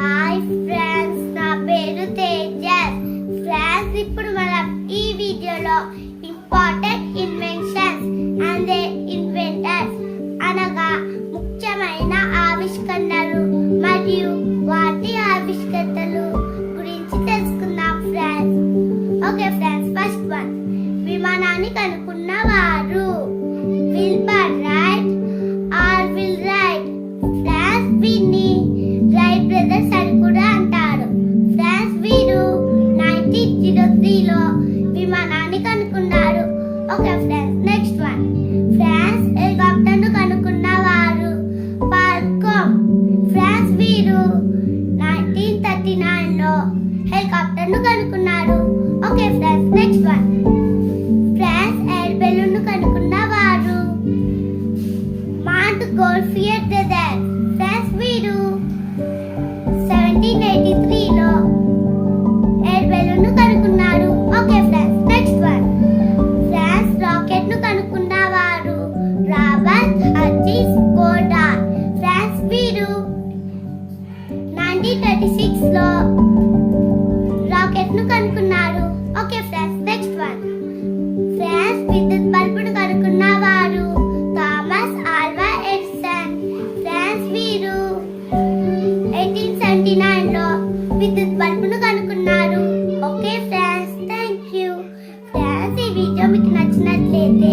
Hi friends నా పేరు Tejas. Friends ఇప్పుడు మనం ఈ వీడియోలో important inventions and they inventors అనగా ముఖ్యమైన ఆవిష్కరణలు మరియు వారి కనుక్కున్నారు okay friends next one France హెలికాప్టర్ను కనుక్కున్న వారు పాల్కోమ్ ఫ్రాన్స్ వీరు నైన్టీన్ థర్టీ నైన్లో హెలికాప్టర్ను కనుక్కున్నారు. Okay friends next one France air బెలూన్ను కనుక్కున్న వారు Montgolfier brother twenty thirty సిక్స్లో రాకెట్ను కనుక్కున్నారు. Okay friends next one. Friends విద్యుత్ బల్బును కనుక్కున్న వారు థామస్ ఆల్వా ఎడిసన్. ఫ్రెండ్స్ వీరు ఎయిటీన్ సెవెంటీ నైన్లో విద్యుత్ బల్బును కనుక్కున్నారు. Okay friends thank you friends ఈ వీడియో మీకు నచ్చినట్లయితే